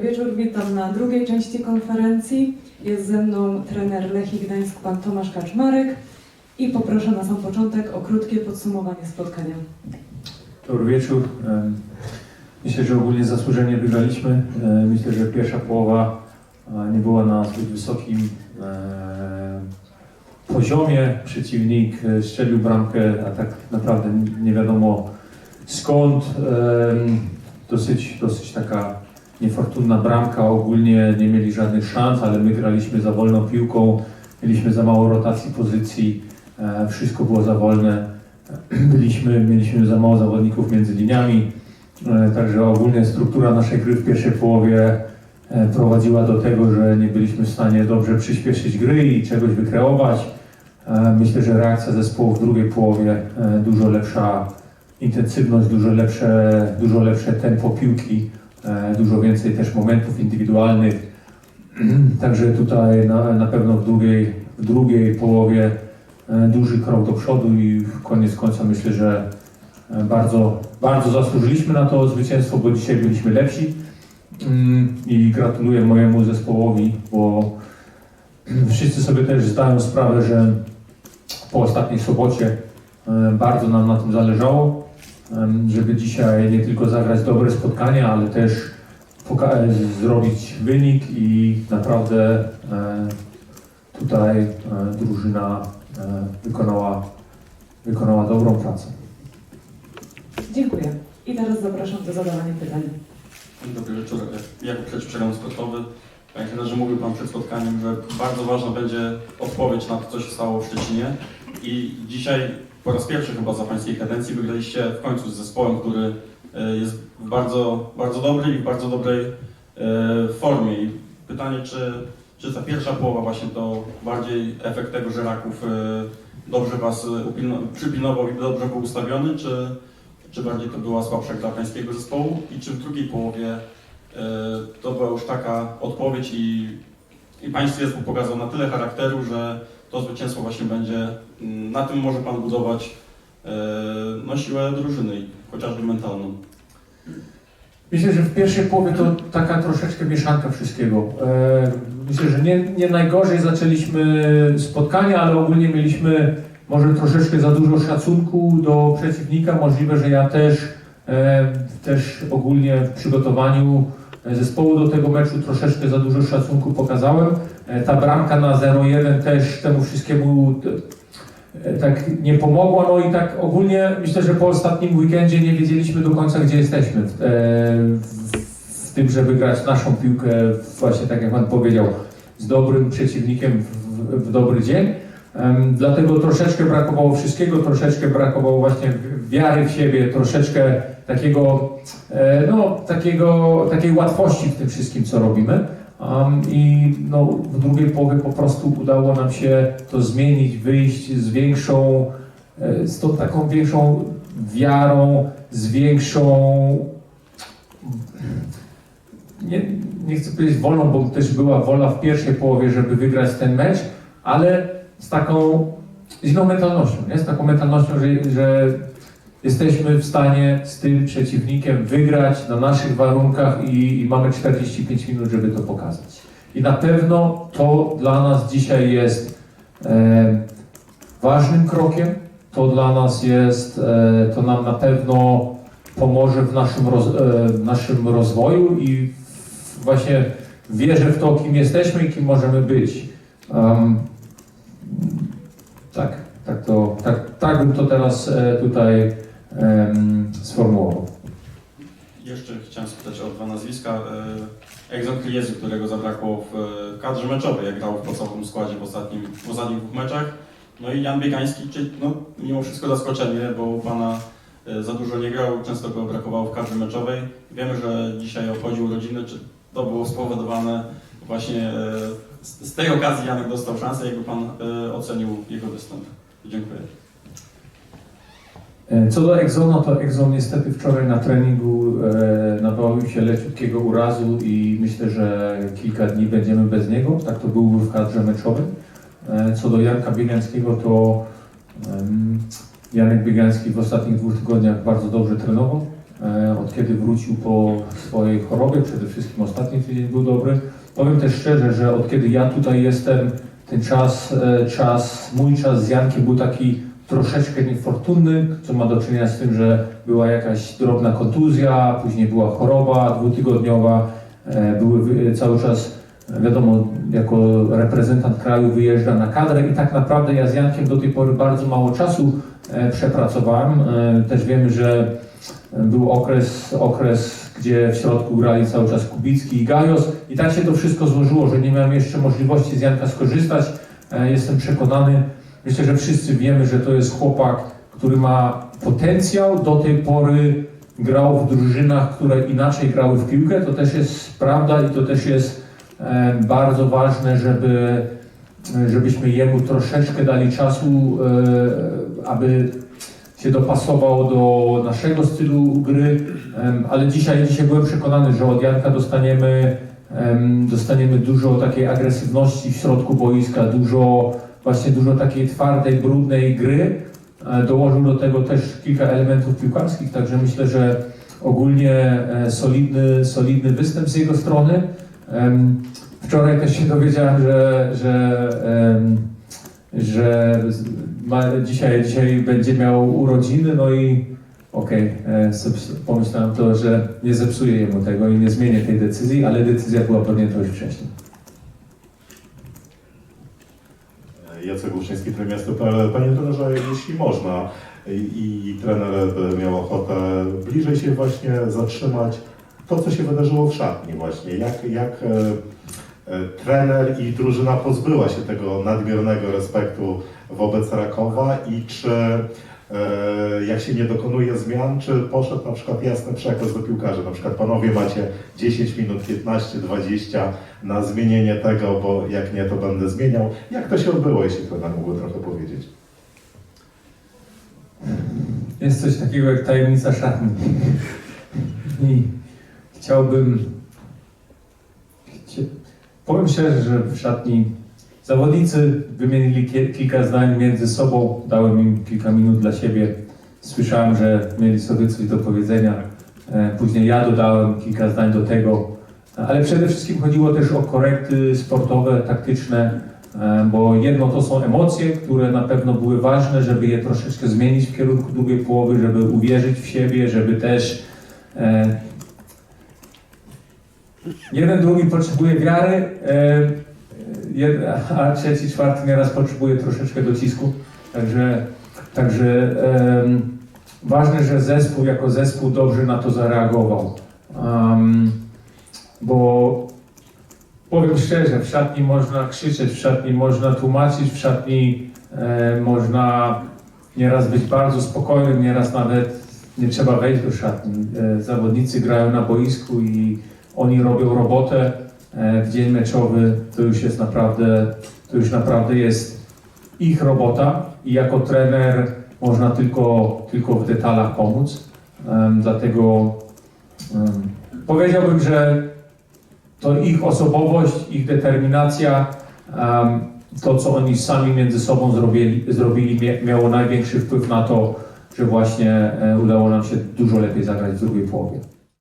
Wieczór, witam na drugiej części konferencji. Jest ze mną trener Lechii Gdańsk, pan Tomasz Kaczmarek i poproszę na sam początek o krótkie podsumowanie spotkania. Dobry wieczór. Em, Myślę, że ogólnie zasłużenie wygraliśmy. E, Myślę, że pierwsza połowa e, nie była na zbyt wysokim e, poziomie. Przeciwnik e, strzelił bramkę, a tak naprawdę nie wiadomo skąd. Dosyć, dosyć taka niefortunna bramka. Ogólnie nie mieli żadnych szans, ale my graliśmy za wolną piłką. Mieliśmy za mało rotacji pozycji. E, Wszystko było za wolne. Byliśmy, mieliśmy za mało zawodników między liniami, e, także ogólnie struktura naszej gry w pierwszej połowie e, prowadziła do tego, że nie byliśmy w stanie dobrze przyspieszyć gry i czegoś wykreować. Myślę, że reakcja zespołu w drugiej połowie dużo lepsza intensywność, dużo lepsze, dużo lepsze tempo piłki, dużo więcej też momentów indywidualnych. Także tutaj na, na pewno w drugiej, w drugiej połowie e, duży krok do przodu i koniec końca myślę, że e, bardzo, bardzo zasłużyliśmy na to zwycięstwo, bo dzisiaj byliśmy lepsi Mm, i gratuluję mojemu zespołowi, bo wszyscy sobie też zdają sprawę, że po ostatniej sobocie e, bardzo nam na tym zależało, żeby dzisiaj nie tylko zagrać dobre spotkanie, ale też e, zrobić wynik i naprawdę e, tutaj e, drużyna wykonała, wykonała dobrą pracę. Dziękuję. I teraz zapraszam do zadawania pytań. Dobry wieczór. Jakub Klecz, przegląd sportowy. Panie trenerze, mówił Pan przed spotkaniem, że bardzo ważna będzie odpowiedź na to, co się stało w Szczecinie. I dzisiaj po raz pierwszy chyba za Pańskiej kadencji wygraliście w końcu z zespołem, który e, jest bardzo, bardzo dobrej i w bardzo dobrej e, formie. I pytanie, czy, czy ta pierwsza połowa właśnie to bardziej efekt tego, że Raków e, dobrze Was przypilnował i dobrze był ustawiony, czy, czy bardziej to była słabsza gra pańskiego zespołu i czy w drugiej połowie to była już taka odpowiedź i, i pański zespół pokazał na tyle charakteru, że to zwycięstwo właśnie będzie, mm, na tym może pan budować e, no, siłę drużyny, chociażby mentalną. Myślę, że w pierwszej połowie to taka troszeczkę mieszanka wszystkiego. E, Myślę, że nie, nie najgorzej zaczęliśmy spotkanie, ale ogólnie mieliśmy może troszeczkę za dużo szacunku do przeciwnika. Możliwe, że ja też, e, też ogólnie w przygotowaniu zespołu do tego meczu troszeczkę za dużo szacunku pokazałem. E, Ta bramka na 0-1 też temu wszystkiemu e, tak nie pomogła. No i tak ogólnie myślę, że po ostatnim weekendzie nie wiedzieliśmy do końca, gdzie jesteśmy. W, e, w, tym, żeby grać naszą piłkę, właśnie tak jak Pan powiedział, z dobrym przeciwnikiem w, w dobry dzień. Dlatego troszeczkę brakowało wszystkiego, troszeczkę brakowało właśnie wiary w siebie, troszeczkę takiego, no, takiego, takiej łatwości w tym wszystkim, co robimy. Um, I no, w drugiej połowie po prostu udało nam się to zmienić, wyjść z większą, e, z tą taką większą wiarą, z większą, nie, nie chcę powiedzieć wolą, bo też była wola w pierwszej połowie, żeby wygrać ten mecz, ale z taką z inną mentalnością, nie? z taką mentalnością, że, że jesteśmy w stanie z tym przeciwnikiem wygrać na naszych warunkach i, i mamy 45 minut, żeby to pokazać. I na pewno to dla nas dzisiaj jest e, ważnym krokiem. To dla nas jest, e, to nam na pewno pomoże w naszym, roz, e, naszym rozwoju i w, właśnie wierzę w to, kim jesteśmy i kim możemy być. Um, tak, tak, to, tak, tak bym to teraz e, tutaj em, sformułował. Jeszcze chciałem spytać o dwa nazwiska. E, Kliezy, którego zabrakło w e, kadrze meczowej, jak grał w podstawowym składzie w, ostatnim, w ostatnich dwóch meczach. No i Jan Biegański, czyli no, mimo wszystko zaskoczenie, bo Pana e, za dużo nie grał, często go brakowało w kadrze meczowej. Wiemy, że dzisiaj obchodził urodziny, czy to było spowodowane właśnie e, z, tej okazji Janek dostał szansę, jakby Pan ocenił jego występ. Dziękuję. E, Co do Exona, to Exon niestety wczoraj na treningu e, nabawił się leciutkiego urazu i myślę, że kilka dni będziemy bez niego. Tak to byłby w kadrze meczowej. E, co do Janka Biegańskiego, to em, Janek Biegański w ostatnich dwóch tygodniach bardzo dobrze trenował. e, od kiedy wrócił po swojej chorobie, przede wszystkim ostatni tydzień był dobry. Powiem też szczerze, że od kiedy ja tutaj jestem, ten czas, e, czas, mój czas z Jankiem był taki troszeczkę niefortunny, co ma do czynienia z tym, że była jakaś drobna kontuzja, później była choroba dwutygodniowa, e, były cały czas, wiadomo, jako reprezentant kraju wyjeżdża na kadrę i tak naprawdę ja z Jankiem do tej pory bardzo mało czasu e, przepracowałem. E, Też wiemy, że był okres, okres, gdzie w środku grali cały czas Kubicki i Gajos i tak się to wszystko złożyło, że nie miałem jeszcze możliwości z Janka skorzystać. Jestem przekonany, myślę, że wszyscy wiemy, że to jest chłopak, który ma potencjał. Do tej pory grał w drużynach, które inaczej grały w piłkę. To też jest prawda i to też jest e, bardzo ważne, żeby, żebyśmy jemu troszeczkę dali czasu, e, aby się dopasował do naszego stylu gry, ale dzisiaj, dzisiaj byłem przekonany, że od Janka dostaniemy, em, dostaniemy dużo takiej agresywności w środku boiska, dużo właśnie dużo takiej twardej, brudnej gry. E, Dołożył do tego też kilka elementów piłkarskich, także myślę, że ogólnie e, solidny, solidny występ z jego strony. Wczoraj też się dowiedziałem, że, że, że ma, dzisiaj, dzisiaj będzie miał urodziny, no i okej, e, zep- pomyślałem to, że nie zepsuję jemu tego i nie zmienię tej decyzji, ale decyzja była podjęta już wcześniej. Jacek Łuszczyński, trener miasta.pl. Panie trenerze, jeśli można i, i trener by miał ochotę bliżej się właśnie zatrzymać, to co się wydarzyło w szatni właśnie, jak, jak e, e, trener i drużyna pozbyła się tego nadmiernego respektu wobec Rakowa i czy jak się nie dokonuje zmian, czy poszedł na przykład jasny przekaz do piłkarzy, na przykład panowie macie 10 minut, 15, 20 na zmienienie tego, bo jak nie, to będę zmieniał. Jak to się odbyło, jeśli trener mógłby trochę powiedzieć? Jest coś takiego jak tajemnica szatni. I chciałbym. Powiem szczerze, że w szatni zawodnicy wymienili kilka zdań między sobą. Dałem im kilka minut dla siebie. Słyszałem, że mieli sobie coś do powiedzenia. E, Później ja dodałem kilka zdań do tego. Ale przede wszystkim chodziło też o korekty sportowe, taktyczne, e, bo jedno to są emocje, które na pewno były ważne, żeby je troszeczkę zmienić w kierunku drugiej połowy, żeby uwierzyć w siebie, żeby też e, jeden, drugi potrzebuje wiary, a trzeci, czwarty nieraz potrzebuje troszeczkę docisku. Także, także em, ważne, że zespół jako zespół dobrze na to zareagował. Em, bo powiem szczerze, w szatni można krzyczeć, w szatni można tłumaczyć, w szatni e, można nieraz być bardzo spokojnym, nieraz nawet nie trzeba wejść do szatni. E, zawodnicy grają na boisku i oni robią robotę w dzień meczowy. To już jest naprawdę, to już naprawdę jest ich robota i jako trener można tylko, tylko w detalach pomóc. Dlatego powiedziałbym, że to ich osobowość, ich determinacja, to co oni sami między sobą zrobili, zrobili mia- miało największy wpływ na to, że właśnie e, udało nam się dużo lepiej zagrać w drugiej połowie.